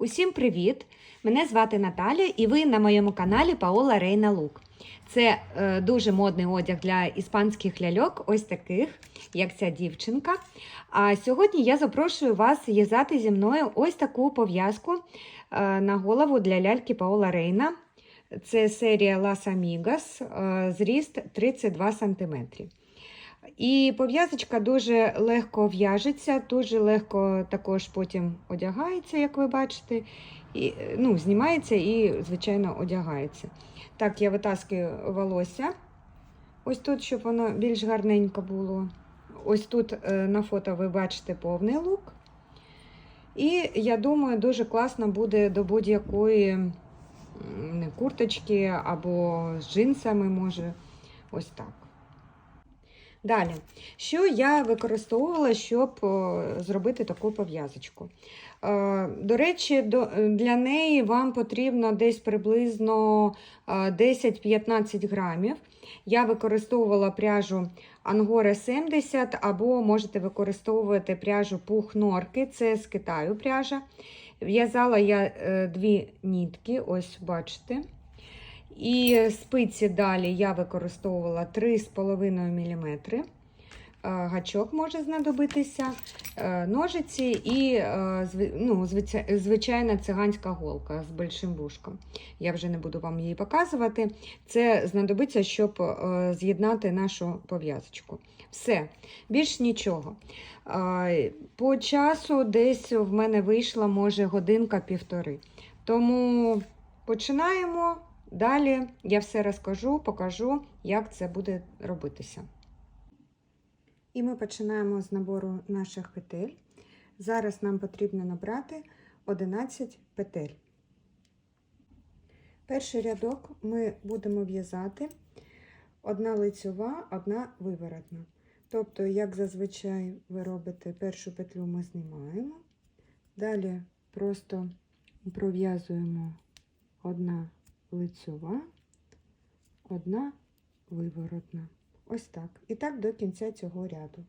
Усім привіт! Мене звати Наталя і ви на моєму каналі Паола Рейна Лук. Це е, дуже модний одяг для іспанських ляльок, ось таких, як ця дівчинка. А сьогодні я запрошую вас в'язати зі мною ось таку пов'язку е, на голову для ляльки Паола Рейна. Це серія Las Amigas, е, зріст 32 см. І пов'язочка дуже легко в'яжеться, дуже легко також потім одягається, як ви бачите. І, ну, Знімається і, звичайно, одягається. Так, я витаскую волосся. Ось тут, щоб воно більш гарненько було. Ось тут е, на фото ви бачите повний лук. І я думаю, дуже класно буде до будь-якої курточки або з джинсами, може, ось так. Далі, що я використовувала, щоб зробити таку пов'язочку? Е, До речі, для неї вам потрібно десь приблизно е, 10-15 грамів. Я використовувала пряжу Angora 70 або можете використовувати пряжу пух норки, це з Китаю пряжа. В'язала я е, дві нітки, ось бачите. І спиці далі я використовувала 3,5 мм. Гачок може знадобитися, е, ножиці і е, ну, звичайна циганська голка з большим вушком. Я вже не буду вам її показувати. Це знадобиться, щоб е, з'єднати нашу пов'язочку. Все, більш нічого. Е, По часу десь в мене вийшла, може, годинка-півтори. Тому починаємо. Далі я все розкажу, покажу, як це буде робитися. І ми починаємо з набору наших петель. Зараз нам потрібно набрати 11 петель. Перший рядок ми будемо в'язати одна лицьова, одна виворотна. Тобто, як зазвичай ви робите, першу петлю ми знімаємо, далі просто пров'язуємо одна лицьова, одна виворотна. Ось так. І так до кінця цього ряду.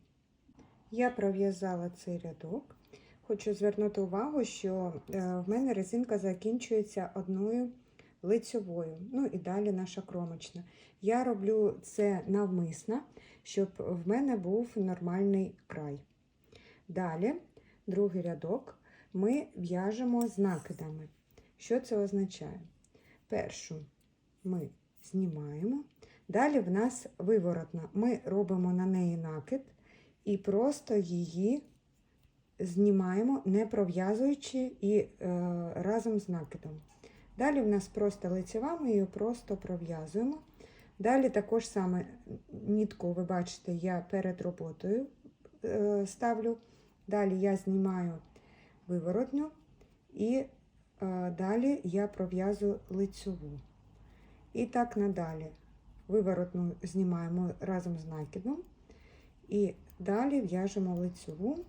Я пров'язала цей рядок. Хочу звернути увагу, що е, в мене резинка закінчується одною лицьовою. Ну і далі наша кромочна. Я роблю це навмисно, щоб в мене був нормальний край. Далі, другий рядок, ми в'яжемо з накидами. Що це означає? Першу ми знімаємо. Далі в нас виворотна. Ми робимо на неї накид і просто її знімаємо, не пров'язуючи і е, разом з накидом. Далі в нас просто лицева, ми її просто пров'язуємо. Далі також саме нітку, ви бачите, я перед роботою е, ставлю. Далі я знімаю виворотню і далі я пров'язую лицьову. І так надалі. Виворотну знімаємо разом з накидом. І далі в'яжемо лицьову.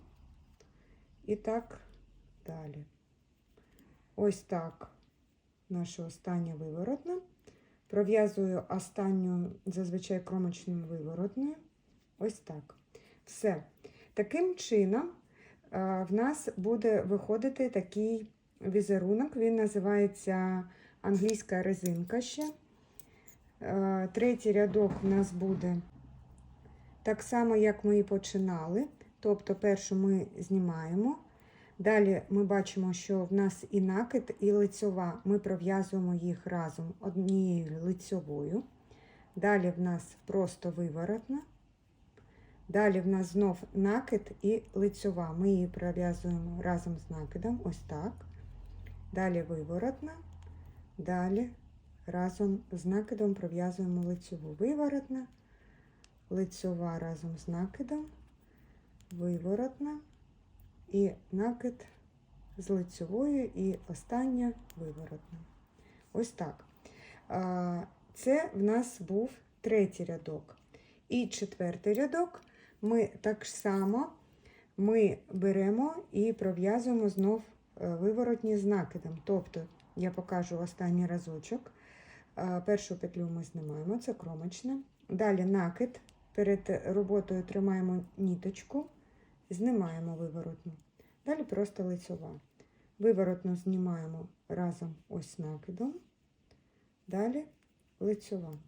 І так далі. Ось так наша остання виворотна. Пров'язую останню зазвичай кромочною виворотною. Ось так. Все. Таким чином в нас буде виходити такий візерунок. Він називається англійська резинка ще. Е, Третій рядок в нас буде так само, як ми і починали. Тобто, першу ми знімаємо. Далі ми бачимо, що в нас і накид, і лицьова. Ми пров'язуємо їх разом однією лицьовою. Далі в нас просто виворотна. Далі в нас знов накид і лицьова. Ми її пров'язуємо разом з накидом, ось так. Далі виворотна. Далі разом з накидом пров'язуємо лицьову. Виворотна, лицьова разом з накидом, виворотна і накид з лицьовою і остання виворотна. Ось так. Це в нас був третій рядок. І четвертий рядок ми так само ми беремо і пров'язуємо знов виворотні з накидом. Тобто, я покажу останній разочок. Е, Першу петлю ми знімаємо, це кромочна. Далі накид. Перед роботою тримаємо ніточку, знімаємо виворотну. Далі просто лицьова. Виворотно знімаємо разом ось накидом. Далі лицьова.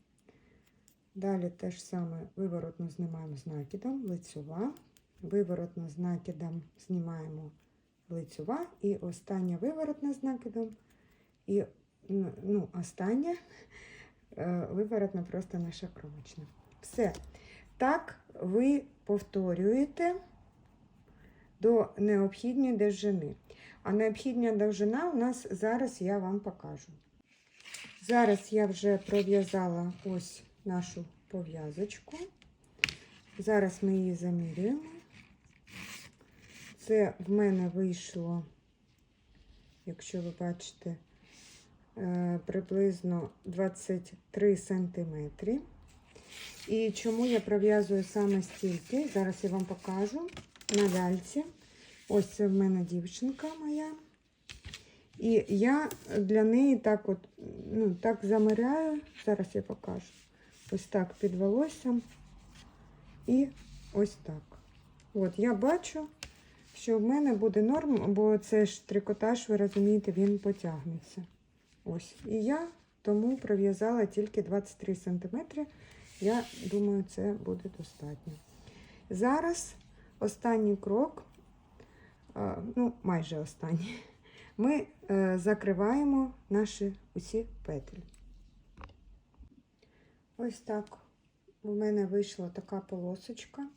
Далі те ж саме виворотно знімаємо з накидом, лицьова. Виворотно з накидом знімаємо лицьова. І остання виворотна з накидом. І ну, остання е, виворотна просто наша кромочна. Все. Так ви повторюєте до необхідної довжини. А необхідна довжина у нас зараз я вам покажу. Зараз я вже пров'язала ось нашу пов'язочку. Зараз ми її замірюємо. Це в мене вийшло, якщо ви бачите, е, приблизно 23 сантиметри. І чому я пров'язую саме стільки? Зараз я вам покажу на ляльці. Ось це в мене дівчинка моя. І я для неї так от, ну, так замиряю. Зараз я покажу. Ось так під волоссям. І ось так. От я бачу, що в мене буде норм, бо це ж трикотаж, ви розумієте, він потягнеться. Ось. І я тому пров'язала тільки 23 см. Я думаю, це буде достатньо. Зараз останній крок, ну, майже останній, ми е, закриваємо наші усі петлі. Ось так у мене вийшла така полосочка.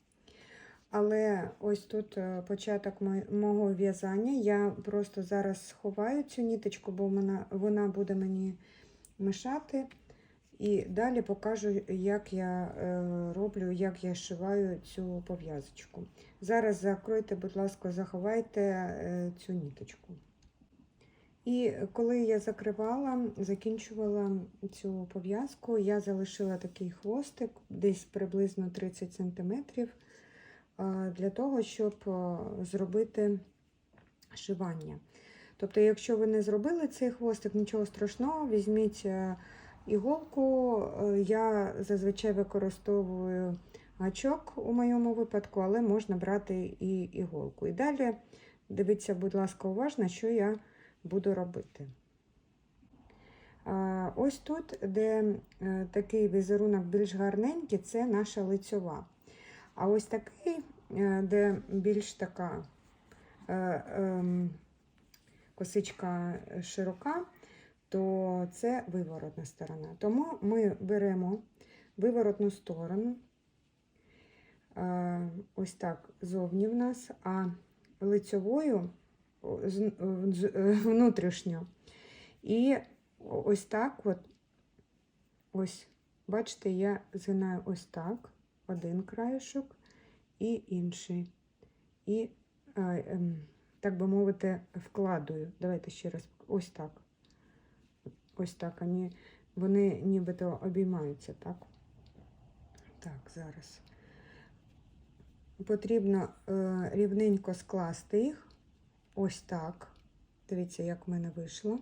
Але ось тут е, початок мо- мого в'язання. Я просто зараз сховаю цю ніточку, бо вона, вона буде мені мешати. І далі покажу, як я е, роблю, як я шиваю цю пов'язочку. Зараз закройте, будь ласка, заховайте е, цю ніточку. І коли я закривала, закінчувала цю пов'язку, я залишила такий хвостик, десь приблизно 30 см, для того, щоб е, зробити шивання. Тобто, якщо ви не зробили цей хвостик, нічого страшного, візьміть е, іголку. Е, Я зазвичай використовую гачок у моєму випадку, але можна брати і іголку. І далі дивіться, будь ласка, уважно, що я буду робити. Ось тут, де е, такий візерунок більш гарненький, це наша лицьова. А ось такий, е, де більш така е, ем, косичка широка, то це виворотна сторона. Тому ми беремо виворотну сторону, е, ось так зовні в нас, а лицьовою внутрішньо. І ось так от, ось, бачите, я згинаю ось так, один краєшок і інший. І, е, ем, так би мовити, вкладую. Давайте ще раз, ось так. Ось так вони, вони нібито обіймаються, так? Так, зараз. Потрібно е, рівненько скласти їх. Ось так. Дивіться, як в мене вийшло.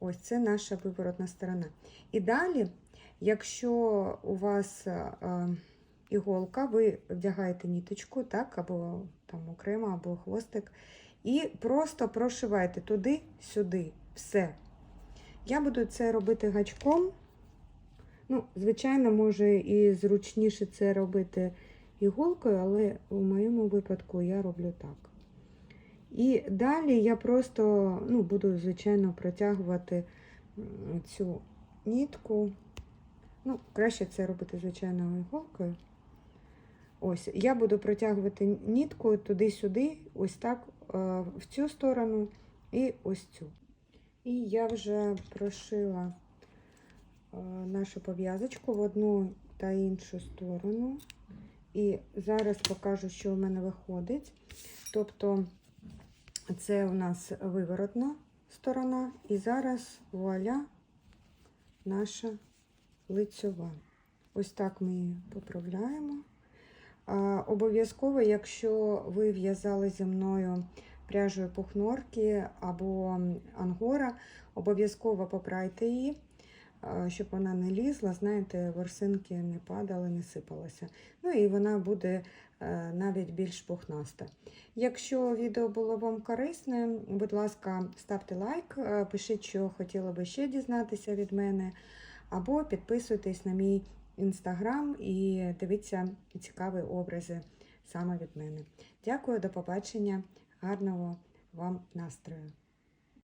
Ось це наша виворотна сторона. І далі, якщо у вас е, іголка, ви вдягаєте ніточку, так, або там окремо, або хвостик, і просто прошивайте туди-сюди. Все. Я буду це робити гачком. Ну, звичайно, може і зручніше це робити іголкою, але у моєму випадку я роблю так. І далі я просто ну, буду, звичайно, протягувати цю нітку. Ну, краще це робити, звичайно, іголкою. Ось, я буду протягувати нітку туди-сюди, ось так, е, в цю сторону і ось цю. І я вже прошила е, нашу пов'язочку в одну та іншу сторону. І зараз покажу, що в мене виходить. Тобто, це у нас виворотна сторона, і зараз вуаля наша лицьова. Ось так ми її поправляємо. Обов'язково, якщо ви в'язали зі мною пряжею пухнорки або ангора, обов'язково поправте її. щоб вона не лізла, знаєте, ворсинки не падали, не сипалися. Ну і вона буде е, навіть більш пухнаста. Якщо відео було вам корисне, будь ласка, ставте лайк, е, пишіть, що хотіли би ще дізнатися від мене, або підписуйтесь на мій інстаграм і дивіться цікаві образи саме від мене. Дякую, до побачення, гарного вам настрою!